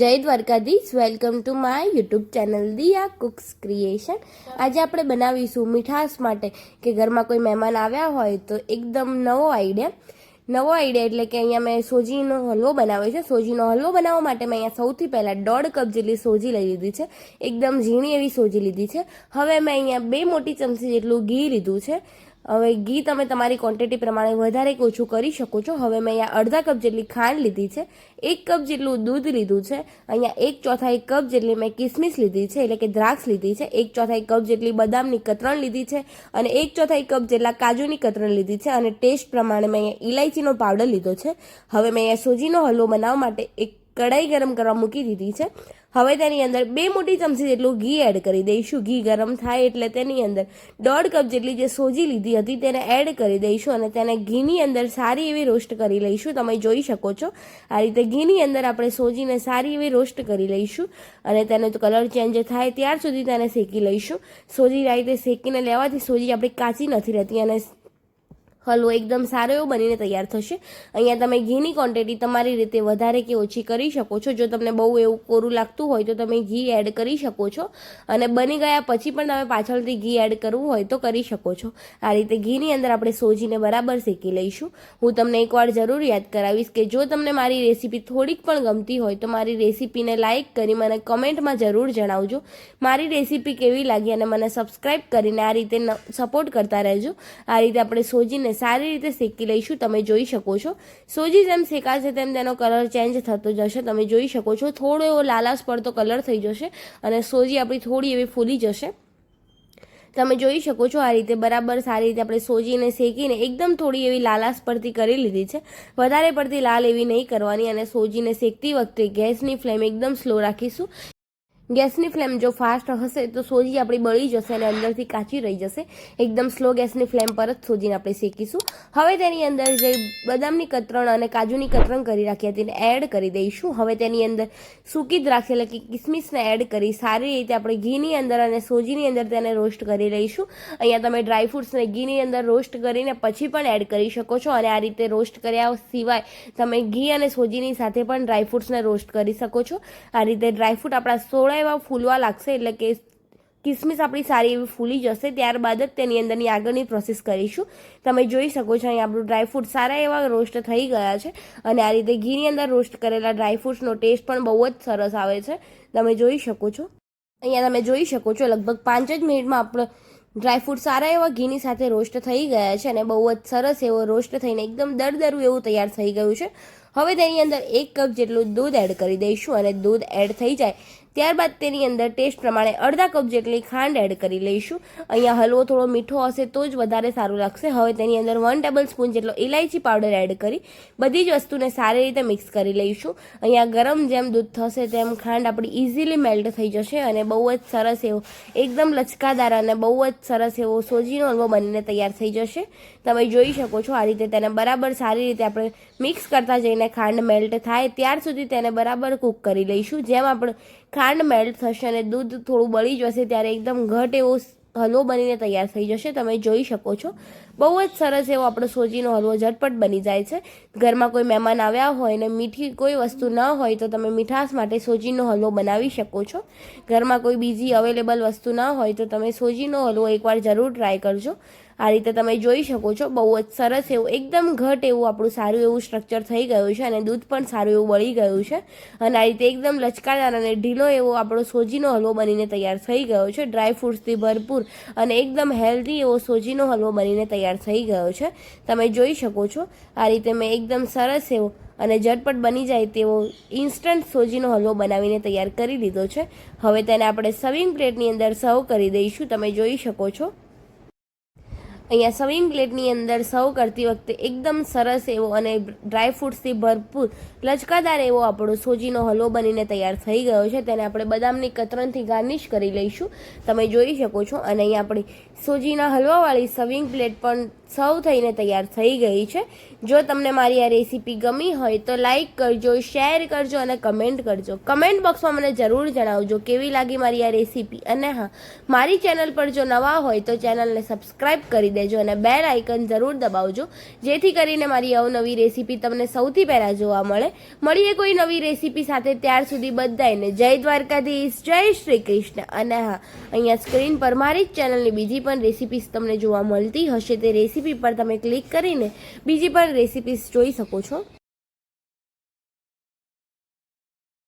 જય Dwarkadhish. Welcome to my YouTube channel Diya cooks creation આજે આપણે બનાવીશું મીઠાશ માટે, કે ઘરમાં કોઈ મહેમાન આવ્યા હોય તો એકદમ નવો આઈડિયા નવો આઈડિયા એટલે કે અહીંયા મેં સોજીનો હલવો બનાવ્યો છે. સોજીનો હલવો બનાવવા માટે મેં અહીંયા સૌથી પહેલાં દોઢ કપ જેટલી સોજી લઈ લીધી છે. એકદમ ઝીણી એવી સોજી લીધી છે. હવે મેં અહીંયા બે મોટી ચમચી જેટલું ઘી લીધું છે. હવે ઘી તમે તમારી ક્વોન્ટિટી પ્રમાણે વધારે કે ઓછું કરી શકો છો. હવે મેં અહીંયા અડધા કપ જેટલી ખાંડ લીધી છે, એક કપ જેટલું દૂધ લીધું છે, અહીંયા એક ચોથાઈ કપ જેટલી મેં કિસમિસ લીધી છે, એટલે કે દ્રાક્ષ લીધી છે, એક ચોથાઈ કપ જેટલી બદામની કતરણ લીધી છે અને એક ચોથાઈ કપ જેટલા કાજુની કતરણ લીધી છે અને ટેસ્ટ પ્રમાણે મેં અહીંયા ઇલાયચીનો પાવડર લીધો છે. હવે મેં અહીંયા સોજીનો હલવો બનાવવા માટે એક કઢાઈ ગરમ કરવા મૂકી દીધી છે. હવે તેની અંદર બે મોટી ચમચી જેટલું ઘી એડ કરી દઈશું. ઘી ગરમ થાય એટલે તેની અંદર દોઢ કપ જેટલી જે સોજી લીધી હતી તેને એડ કરી દઈશું અને તેને ઘીની અંદર સારી એવી રોસ્ટ કરી લઈશું. તમે જોઈ શકો છો. આ રીતે ઘીની અંદર આપણે સોજીને સારી એવી રોસ્ટ કરી લઈશું અને તેનો કલર ચેન્જ થાય ત્યાર સુધી તેને શેકી લઈશું. સોજી આ રીતે શેકીને લેવાથી સોજી આપણી કાચી નથી રહેતી અને હલવો એકદમ સારો એવો બનીને તૈયાર થશે. અહીંયા તમે ઘીની ક્વોન્ટિટી તમારી રીતે વધારે કે ઓછી કરી શકો છો. જો તમને બહુ એવું કોરું લાગતું હોય તો તમે ઘી એડ કરી શકો છો. અને બની ગયા પછી પણ તમે પાછળથી ઘી એડ કરવું હોય તો કરી શકો છો. આ રીતે ઘીની અંદર આપણે સોજીને બરાબર શેકી લઈશું. હું તમને એકવાર જરૂર યાદ કરાવીશ કે જો તમને મારી રેસીપી થોડીક પણ ગમતી હોય તો મારી રેસીપીને લાઇક કરી મને કમેન્ટમાં જરૂર જણાવજો. મારી રેસીપી કેવી લાગી અને મને સબસ્ક્રાઇબ કરીને આ રીતે સપોર્ટ કરતા રહેજો. આ રીતે આપણે સોજીને સારી રીતે શેકી લઈશું, તમે જોઈ શકો છો. સોજી જેમ શેકાશે તેમ તેનો કલર ચેન્જ થતો જશે. તમે જોઈ શકો છો, થોડો એવો લાલાશ પડતો કલર થઈ જશે અને સોજી આપણી થોડી એવી ફૂલી જશે. તમે જોઈ શકો છો, આ રીતે બરાબર સારી રીતે આપણે સોજીને શેકીને એકદમ થોડી એવી લાલાશ પડતી કરી લીધી છે. વધારે પડતી લાલ એવી નહીં કરવાની અને સોજીને શેકતી વખતે ગેસની ફ્લેમ એકદમ સ્લો રાખીશું. ગેસની ફ્લેમ જો ફાસ્ટ હશે તો સોજી આપણી બળી જશે અને અંદરથી કાચી રહી જશે. એકદમ સ્લો ગેસની ફ્લેમ પર જ સોજીને આપણે શેકીશું. હવે તેની અંદર જે બદામની કતરણ અને કાજુની કતરણ કરી રાખી હતી એને એડ કરી દઈશું. હવે તેની અંદર સૂકી દ્રાક્ષ એટલે કે કિસમિસને એડ કરી સારી રીતે આપણે ઘીની અંદર અને સોજીની અંદર તેને રોસ્ટ કરી લઈશું. અહીંયા તમે ડ્રાયફ્રૂટ્સને ઘીની અંદર રોસ્ટ કરીને પછી પણ એડ કરી શકો છો અને આ રીતે રોસ્ટ કર્યા સિવાય તમે ઘી અને સોજીની સાથે પણ ડ્રાયફ્રૂટ્સને રોસ્ટ કરી શકો છો. આ રીતે ડ્રાયફ્રૂટ આપણા સોળા એવા ફૂલવા લાગશે એટલે કે કિસમિસ આપણી સારી એવી ફૂલી જશે, ત્યારબાદ જ તેની અંદરની આગળની પ્રોસેસ કરીશું. તમે જોઈ શકો છો અહીં આપણું ડ્રાયફ્રૂટ સારા એવા રોસ્ટ થઈ ગયા છે અને આ રીતે ઘીની અંદર રોસ્ટ કરેલા ડ્રાયફ્રૂટ્સનો ટેસ્ટ પણ બહુ જ સરસ આવે છે. તમે જોઈ શકો છો. અહીંયા તમે જોઈ શકો છો લગભગ પાંચ જ મિનિટમાં આપણો ડ્રાયફ્રૂટ સારા એવા ઘીની સાથે રોસ્ટ થઈ ગયા છે અને બહુ જ સરસ એવો રોસ્ટ થઈને એકદમ દરદરું એવું તૈયાર થઈ ગયું છે. હવે તેની અંદર એક કપ જેટલું દૂધ એડ કરી દઈશું અને દૂધ એડ થઈ જાય ત્યારબાદ તેની અંદર ટેસ્ટ પ્રમાણે અડધા કપ જેટલી ખાંડ એડ કરી લઈશું. અહીંયા હલવો થોડો મીઠો હશે તો જ વધારે સારું લાગશે. હવે તેની અંદર વન ટેબલ સ્પૂન જેટલો ઇલાયચી પાવડર એડ કરી બધી જ વસ્તુને સારી રીતે મિક્સ કરી લઈશું. અહીંયા ગરમ જેમ દૂધ થશે તેમ ખાંડ આપણી ઇઝીલી મેલ્ટ થઈ જશે અને બહુ જ સરસ એવો, એકદમ લચકાદાર અને બહુ જ સરસ એવો સોજીનો હલવો બનીને તૈયાર થઈ જશે. તમે જોઈ શકો છો આ રીતે તેને બરાબર સારી રીતે આપણે મિક્સ કરતા જઈને ખાંડ મેલ્ટ થાય, ત્યાર સુધી તેને બરાબર કૂક કરી લઈશું. જેમ આપણે ખાંડ મેલ્ટ થશે અને દૂધ થોડું બળી જશે ત્યારે એકદમ ઘટ એવો હલવો બનીને તૈયાર થઈ જશે. તમે જોઈ શકો છો. બહુ જ સરસ એવો આપણો સોજીનો હલવો ઝટપટ બની જાય છે. ઘરમાં કોઈ મહેમાન આવ્યા હોય ને મીઠી કોઈ વસ્તુ ન હોય તો તમે મીઠાશ માટે સોજીનો હલવો બનાવી શકો છો. ઘરમાં કોઈ બીજી અવેલેબલ વસ્તુ ન હોય તો તમે સોજીનો હલવો એકવાર જરૂર ટ્રાય કરજો. આ રીતે તમે જોઈ શકો છો, બહુ જ સરસ એવું, એકદમ ઘટ એવું આપણું સારું એવું સ્ટ્રક્ચર થઈ ગયું છે અને દૂધ પણ સારું એવું બળી ગયું છે. અને આ રીતે એકદમ લચકાદાર અને ઢીલો એવો આપણો સોજીનો હલવો બનીને તૈયાર થઈ ગયો છે. ડ્રાય ફ્રૂટ્સથી ભરપૂર અને એકદમ હેલ્ધી એવો સોજીનો હલવો બનીને તૈયાર થઈ ગયો છે. તમે જોઈ શકો છો, આ રીતે મેં એકદમ સરસ એવો અને ઝટપટ બની જાય તેવો ઇન્સ્ટન્ટ સોજીનો હલવો બનાવીને તૈયાર કરી લીધો છે. હવે તેને આપણે સર્વિંગ પ્લેટની અંદર સર્વ કરી દઈશું. તમે જોઈ શકો છો. અહીંયા સવિંગ પ્લેટની અંદર સર્વ કરતી વખતે એકદમ સરસ એવો અને ડ્રાયફ્રૂટ્સથી ભરપૂર લચકાદાર એવો આપણો સોજીનો હલવો બનીને તૈયાર થઈ ગયો છે. તેને આપણે બદામની કતરણથી ગાર્નિશ કરી લઈશું. તમે જોઈ શકો છો અને અહીંયા આપણી સોજીના હલવાવાળી સવિંગ પ્લેટ પણ સર્વ થઈને તૈયાર થઈ ગઈ છે. જો તમને મારી આ રેસીપી ગમી હોય તો લાઇક કરજો, શેર કરજો અને કમેન્ટ કરજો. કમેન્ટ બોક્સમાં મને જરૂર જણાવજો કેવી લાગી મારી આ રેસીપી. અને હા, મારી ચેનલ પર જો નવા હોય તો ચેનલને સબસ્ક્રાઇબ કરી દેજો અને બેલ આઇકન જરૂર દબાવજો. જેથી કરીને મારી અવનવી રેસીપી તમને સૌથી પહેલાં જોવા મળે. મળીએ કોઈ નવી રેસીપી સાથે ત્યાર સુધી બધાને જય દ્વારકાધીશ, જય શ્રી કૃષ્ણ. અને હા, અહીંયા સ્ક્રીન પર મારી જ ચેનલની બીજી પણ રેસીપીસ તમને જોવા મળતી હશે. તે રેસીપી પર તમે ક્લિક કરીને બીજી પણ રેસીપીસ જોઈ શકો છો.